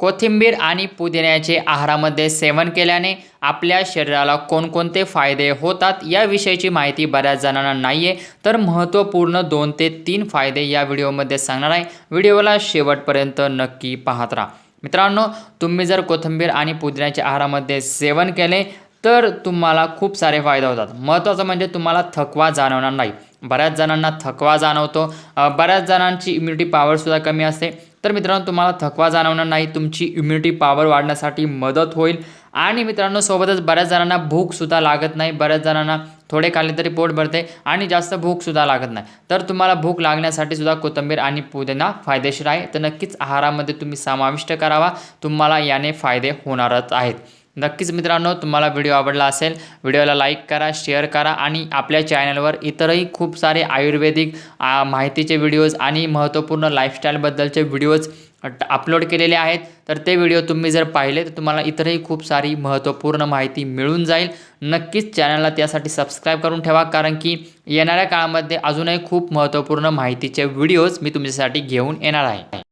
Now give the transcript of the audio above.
कोथिंबीर आणि पुदिन्याचे आहारामध्ये सेवन केल्याने आपल्या शरीराला कोणकोणते फायदे होतात याविषयीची माहिती बऱ्याच जणांना नाही आहे तर महत्त्वपूर्ण दोन ते तीन फायदे या व्हिडिओमध्ये सांगणार आहे. व्हिडिओला शेवटपर्यंत नक्की पाहत राहा. मित्रांनो तुम्ही जर कोथिंबीर आणि पुदिन्याच्या आहारामध्ये सेवन केले तर तुम्हाला खूप सारे फायदे होतात. महत्त्वाचं म्हणजे तुम्हाला थकवा जाणवणार नाही. बऱ्याच जणांना थकवा जाणवतो. बऱ्याच जणांची इम्युनिटी पॉवरसुद्धा कमी असते. तर मित्रांनो तुम्हाला थकवा जाणवणार नाही तुमची इम्युनिटी पॉवर वाढण्यासाठी मदत होईल. आणि मित्रांनो सोबतच बऱ्याच जणांना भूकसुद्धा लागत नाही बऱ्याच जणांना थोडे खाल्ले तरी पोट भरते आणि जास्त भूकसुद्धा लागत नाही. तर तुम्हाला भूक लागण्यासाठी सुद्धा कोथिंबीर आणि पुदिना फायदेशीर आहे. तर नक्कीच आहारामध्ये तुम्ही समाविष्ट करावा. तुम्हाला याने फायदे होणारच आहेत. नक्कीच मित्रांनो तुम्हाला व्हिडिओ आवडला असेल व्हिडिओला लाईक करा शेअर करा आणि आपल्या चॅनलवर इतरही खूप सारे आयुर्वेदिक माहितीचे व्हिडिओज आणि महत्त्वपूर्ण लाईफस्टाईलबद्दलचे व्हिडिओज अपलोड केलेले आहेत. तर ते व्हिडिओ तुम्ही जर पाहिले तर तुम्हाला इतरही खूप सारी महत्त्वपूर्ण माहिती मिळून जाईल. नक्कीच चॅनलला त्यासाठी सबस्क्राईब करून ठेवा कारण की येणाऱ्या काळामध्ये अजूनही खूप महत्त्वपूर्ण माहितीचे व्हिडिओज मी तुमच्यासाठी घेऊन येणार आहे.